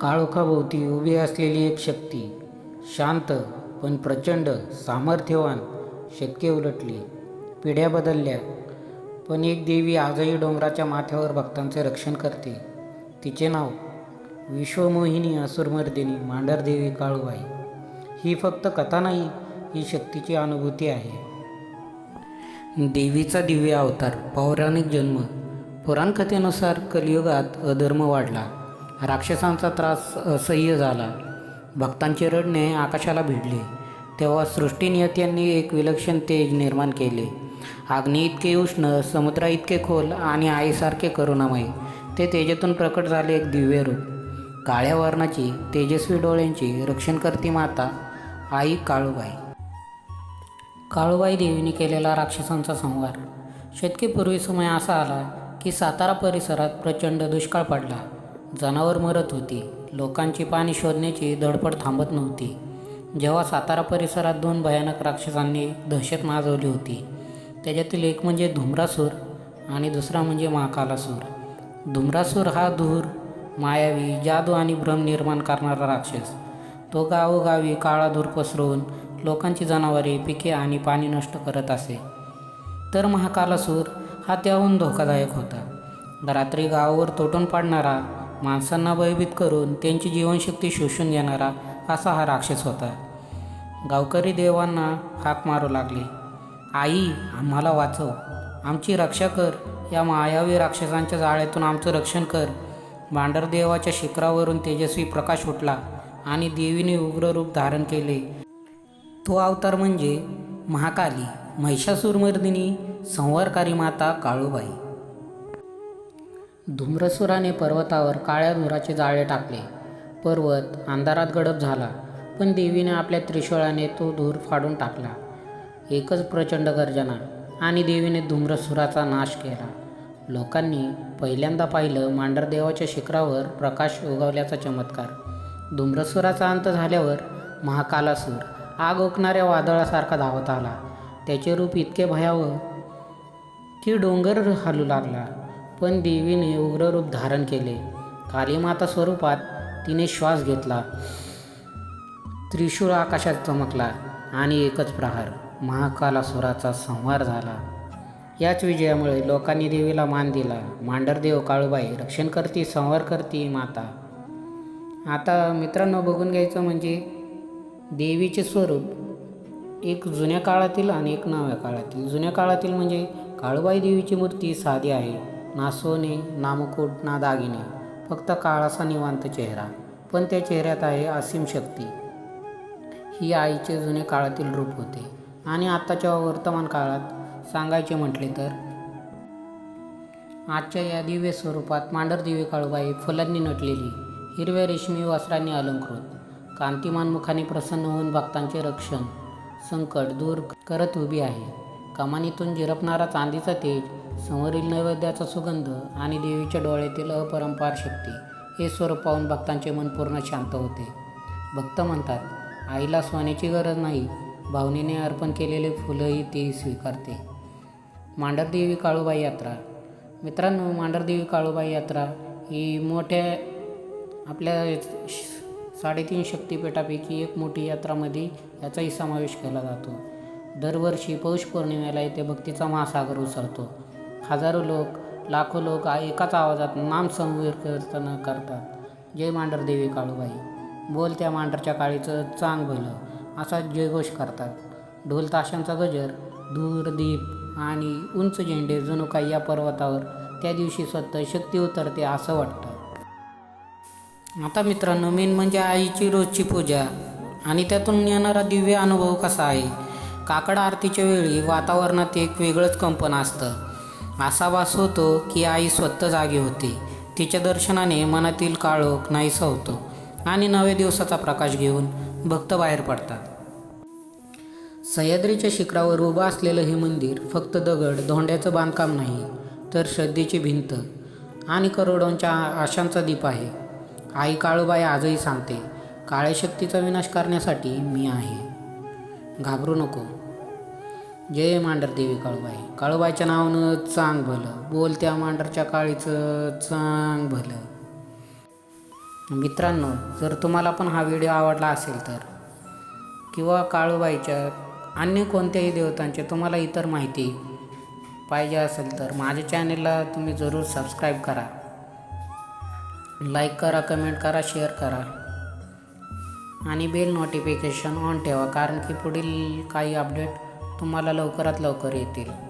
काळोखाभोवती उभी असलेली एक शक्ती. शांत पण प्रचंड सामर्थ्यवान शक्य उलटली. पिढ्या बदलल्या. पण एक देवी आजही डोंगराच्या माथ्यावर भक्तांचे रक्षण करते. तिचे नाव विश्वमोहिनी असुरमर्दिनी मांढरदेवी काळूबाई. ही फक्त कथा नाही ही शक्तीची अनुभूती आहे. देवीचा दिव्य अवतार पौराणिक जन्म. पुराणकथेनुसार कलियुगात अधर्म वाढला. राक्षसांचा त्रास असह्य झाला. भक्तांचे रडणे आकाशाला भिडले. तेव्हा सृष्टीनियत्यांनी एक विलक्षण तेज निर्माण केले. अग्नी इतके उष्ण समुद्रा इतके खोल आणि आईसारखे करुणामय. ते तेजेतून प्रकट झाले एक दिव्य रूप. काळ्या वर्णाची तेजस्वी डोळ्यांची रक्षणकर्ती माता आई काळूबाई. काळूबाई देवीने केलेला राक्षसांचा संहार. शतकेपूर्वी समय असा आला की सातारा परिसरात प्रचंड दुष्काळ पडला. जनावर मरत होती. लोकांची पाणी शोधण्याची धडपड थांबत नव्हती. जेव्हा सातारा परिसरात दोन भयानक राक्षसांनी दहशत माजवली होती. त्याच्यातील एक म्हणजे धुम्रासूर आणि दुसरा म्हणजे महाकालासूर. धुम्रासूर हा धूर मायावी जादू आणि भ्रम निर्माण करणारा राक्षस. तो गावोगावी काळा धूर पसरवून लोकांची जनावरे पिके आणि पाणी नष्ट करत असे. तर महाकालासूर हा त्याहून धोकादायक होता. रात्री गावावर तोटून पाडणारा माणसांना भयभीत करून त्यांची जीवनशक्ती शोषून घेणारा असा हा राक्षस होता. गावकरी देवांना हाक मारू लागले. आई आम्हाला वाचव. आमची रक्षा कर. या मायावी राक्षसांच्या जाळ्यातून आमचं रक्षण कर. भांडरदेवाच्या शिखरावरून तेजस्वी प्रकाश उठला आणि देवीने उग्र रूप धारण केले. तो अवतार म्हणजे महाकाली महिषासूरमर्दिनी संवारकारी माता काळूबाई. धुम्रसुराने पर्वतावर काळ्या धुराचे जाळे टाकले. पर्वत अंधारात गडप झाला पण देवीने आपल्या त्रिशूळाने तो धूर फाडून टाकला. एकच प्रचंड गर्जना आणि देवीने धूम्रसुराचा नाश केला. लोकांनी पहिल्यांदा पाहिलं मांडरदेवाच्या शिखरावर प्रकाश उगवल्याचा चमत्कार. धूम्रसुराचा अंत झाल्यावर महाकालासूर आग ओकणाऱ्या वादळासारखा धावत आला. त्याचे रूप इतके भयावह की डोंगर हलू लागला. पण देवीने उग्र रूप धारण केले. कालीमाता स्वरूपात तिने श्वास घेतला. त्रिशूळ आकाशात चमकला आणि एकच प्रहार महाकालासुराचा संहार झाला. याच विजयामुळे लोकांनी देवीला मान दिला. मांडरदेव काळूबाई रक्षण करती संहार करती माता. आता मित्रांनो बघून घ्यायचं म्हणजे देवीचे स्वरूप एक जुन्या काळातील आणि एक नव्या काळातील. जुन्या काळातील म्हणजे काळूबाई देवीची मूर्ती साधी आहे. ना सोने ना मुकुट ना दागिने फक्त काळाचा निवांत चेहरा. पण त्या चेहऱ्यात आहे असीम शक्ती. ही आईचे जुने काळातील रूप होते. आणि आत्ताच्या वर्तमान काळात सांगायचे म्हटले तर आजच्या या दिव्य स्वरूपात मांडर दिवे काळूबाई फुलांनी नटलेली हिरव्या रेशमी वस्त्रांनी अलंकृत कांतिमान मुखाने प्रसन्न होऊन भक्तांचे रक्षण संकट दूर करत उभी आहे. कमानीतून झिरपणारा चांदीचा तेज समोरील नैवेद्याचा सुगंध आणि देवीच्या डोळ्यातील अपरंपार शक्ती हे स्वरूप पाहून भक्तांचे मन पूर्ण शांत होते. भक्त म्हणतात आईला सोन्याची गरज नाही. भावनेने अर्पण केलेले फुलंही ती स्वीकारते. मांडरदेवी काळूबाई यात्रा. मित्रांनो मांडरदेवी काळूबाई यात्रा ही मोठ्या आपल्या श- साडेतीन शक्तिपीठापैकी एक मोठी यात्रामध्ये याचाही समावेश केला जातो. दरवर्षी पौष पौर्णिमेला येथे भक्तीचा महासागर उसळतो हजारो लोक लाखो लोक एकाच आवाजात नाम कीर्तन करतात. जय मांडरदेवी काळूबाई. बोल त्या मांडरच्या काळीचं चांग भलं असा जयघोष करतात. ढोल ताशांचा गजर धूर दीप आणि उंच झेंडे जणू काही या पर्वतावर त्या दिवशी स्वतः शक्ती उतरते असं वाटतं. आता मित्रांनो मेन म्हणजे आईची रोजची पूजा आणि त्यातून येणारा दिव्य अनुभव कसा आहे? काकड आरतीच्या वेळी वातावरणात एक वेगळंच कंपन असतं. असा वास होतो की आई स्वतः जागी होते. तिच्या दर्शनाने मनातील काळोख नाहीसा होतो आणि नव्या दिवसाचा प्रकाश घेऊन भक्त बाहेर पडतात. सह्याद्रीच्या शिखरावर उभं असलेलं हे मंदिर फक्त दगड धोंड्याचं बांधकाम नाही तर श्रद्धेची भिंत आणि करोडोंच्या आशांचा दीप आहे. आई काळूबाई आजही सांगते काळ्या शक्तीचा विनाश करण्यासाठी मी आहे. घाबरू नको. जय मांडर देवी काळूबाई. काळूबाईच्या नावानं चांग भलं. बोलत्या मांडरच्या काळीचं चांग भलं. मित्रांनो जर तुम्हाला पण हा व्हिडिओ आवडला असेल तर किंवा काळूबाईच्या अन्य कोणत्याही देवतांचे तुम्हाला इतर माहिती पाहिजे असेल तर माझ्या चॅनेलला तुम्ही जरूर सबस्क्राईब करा. लाईक करा कमेंट करा शेअर करा. आणि बेल नोटिफिकेशन ऑन ठेवा कारण की पुढील काही अपडेट तुम्हाला लवकरात लवकर येतील.